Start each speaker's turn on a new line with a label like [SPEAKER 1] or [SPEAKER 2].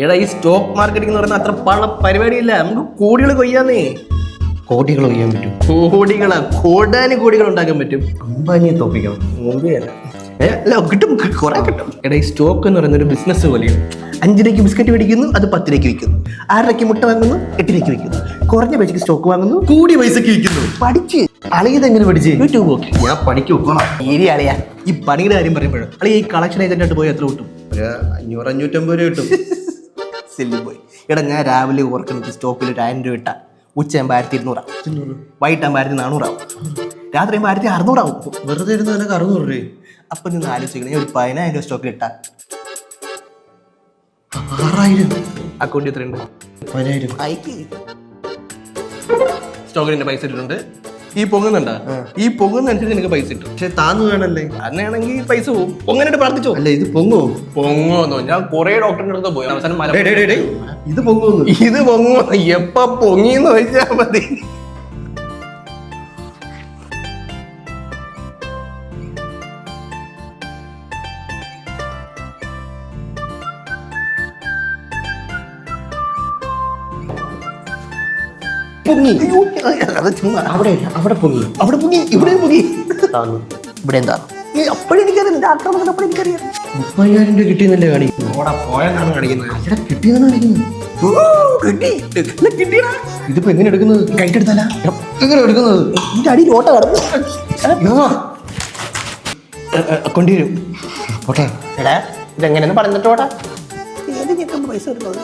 [SPEAKER 1] എടാ ഈ stock marketing എന്ന് പറയുന്ന അത്ര പണ പരിപാടിയില്ല. നമുക്ക് കോടികൾ കൊയ്യാന്നേ.
[SPEAKER 2] കോടികൾ കൊയ്യാൻ പറ്റും.
[SPEAKER 1] കോടികളാ കോടാനും കോടികൾ ഉണ്ടാക്കാൻ പറ്റും.
[SPEAKER 2] അംബാനിയെ തോപ്പിക്കണം.
[SPEAKER 1] മുമ്പേയല്ല. അല്ല. കിട്ടും കുറെ കിട്ടും. എടാ ഈ സ്റ്റോക്ക് എന്ന് പറയുന്ന ഒരു ബിസിനസ് പോലെയാണ് അഞ്ച് രൂപയ്ക്ക് ബിസ്ക്കറ്റ് മേടിക്കുന്നു അത് പത്ത് രൂപയ്ക്ക് വിൽക്കുന്നു. ആറ് രൂപയ്ക്ക് മുട്ട വാങ്ങുന്നു എട്ട് രൂപയ്ക്ക് വിൽക്കുന്നു. കുറഞ്ഞ പൈസക്ക് സ്റ്റോക്ക് വാങ്ങുന്നു കൂടിയ പൈസക്ക് വിൽക്കുന്നു. പഠിച്ച്.
[SPEAKER 2] അളിയത് എങ്ങനെ പഠിച്ച്?
[SPEAKER 1] യൂട്യൂബ് നോക്കി. ഞാൻ പണിക്ക് വെക്കണം ഏരി അളിയാ. ഈ പണിയുടെ കാര്യം പറയുമ്പോഴും അളി ഈ കളക്ഷൻ ഏജന്റായിട്ട് പോയി എത്ര കിട്ടും?
[SPEAKER 2] ഒരു അഞ്ഞൂറ് അഞ്ഞൂറ്റമ്പത് രൂപ കിട്ടും.
[SPEAKER 1] സെല്ലിൽ പോയി എടാ ഞാൻ രാവിലെ ഓർക്കുന്നത് സ്റ്റോപ്പിൽ ഒരു ആയിരം രൂപ ഇട്ട. ഉച്ചയാകുമ്പോൾ ആയിരത്തി ഇരുന്നൂറാവും വൈകിട്ടാകുമ്പോൾ ആയിരത്തി നാനൂറാവും രാത്രി ആകുമ്പോൾ ആയിരത്തി അറുന്നൂറാവും.
[SPEAKER 2] വെറുതെ ഇരുന്ന് നിനക്ക് അറുന്നൂറ് രൂപ
[SPEAKER 1] അപ്പൊ നിന്ന് ആലോചിക്കണേ. ഒരു പതിനായിരം രൂപ സ്റ്റോക്കിൽ ഇട്ടാ.
[SPEAKER 2] ആറായിരം.
[SPEAKER 1] അക്കൗണ്ടിൽ എത്രയുണ്ട്
[SPEAKER 2] പതിനായിരം.
[SPEAKER 1] സ്റ്റോക്കിന്റെ പൈസ ഇട്ടിട്ടുണ്ട്. ഈ പൊങ്ങുന്നുണ്ടാ? ഈ പൊങ്ങുന്നനുസരിച്ച് നിനക്ക് പൈസ കിട്ടും.
[SPEAKER 2] പക്ഷെ താന്നു വേണല്ലേ?
[SPEAKER 1] അങ്ങനെയാണെങ്കിൽ പൈസ പോകും പൊങ്ങനായിട്ട് പ്രാർത്ഥിച്ചോ?
[SPEAKER 2] അല്ലേ ഇത് പൊങ്ങോ?
[SPEAKER 1] പൊങ്ങോന്നോ ഞാൻ കുറെ ഡോക്ടറിന്റെ അടുത്ത് പോയി. അവസാനം.
[SPEAKER 2] ഇത് പൊങ്ങോന്നു
[SPEAKER 1] ഇത് പൊങ്ങോ എപ്പ പൊങ്ങിന്ന് വെച്ചാൽ മതി.
[SPEAKER 2] പൊങ്ങി.
[SPEAKER 1] അയ്യോ, അത് ചുമ്മാ
[SPEAKER 2] അവിടെ അവിടെ പൊങ്ങി.
[SPEAKER 1] അവിടെ പൊങ്ങി ഇവിടെ പൊങ്ങി.
[SPEAKER 2] താന്നു.
[SPEAKER 1] ഇവിടെ എന്താ? അപ്പോഴെനിക്കറിയാം ആക്രമണം അപ്പോഴെനിക്കറിയാം
[SPEAKER 2] മുപ്പതിനായിരം രൂപ കിട്ടിയെന്നല്ലേ
[SPEAKER 1] പോയെന്നാണ് കാണിക്കുന്നത്
[SPEAKER 2] കിട്ടിയെന്നാണ് കാണിക്കുന്നത് ഇതിപ്പോ എങ്ങനെ എടുക്കുന്നത്? എങ്ങനെ
[SPEAKER 1] അടിയിൽ ഓട്ട കടന്നു. കൊണ്ടുവരും
[SPEAKER 2] പോട്ടെ.
[SPEAKER 1] എടാ ഇതെങ്ങനെയെന്ന് പറഞ്ഞിട്ട് ഓടാ. ഏത് ഞെക്കുമ്പോ പൈസ വരുന്നത്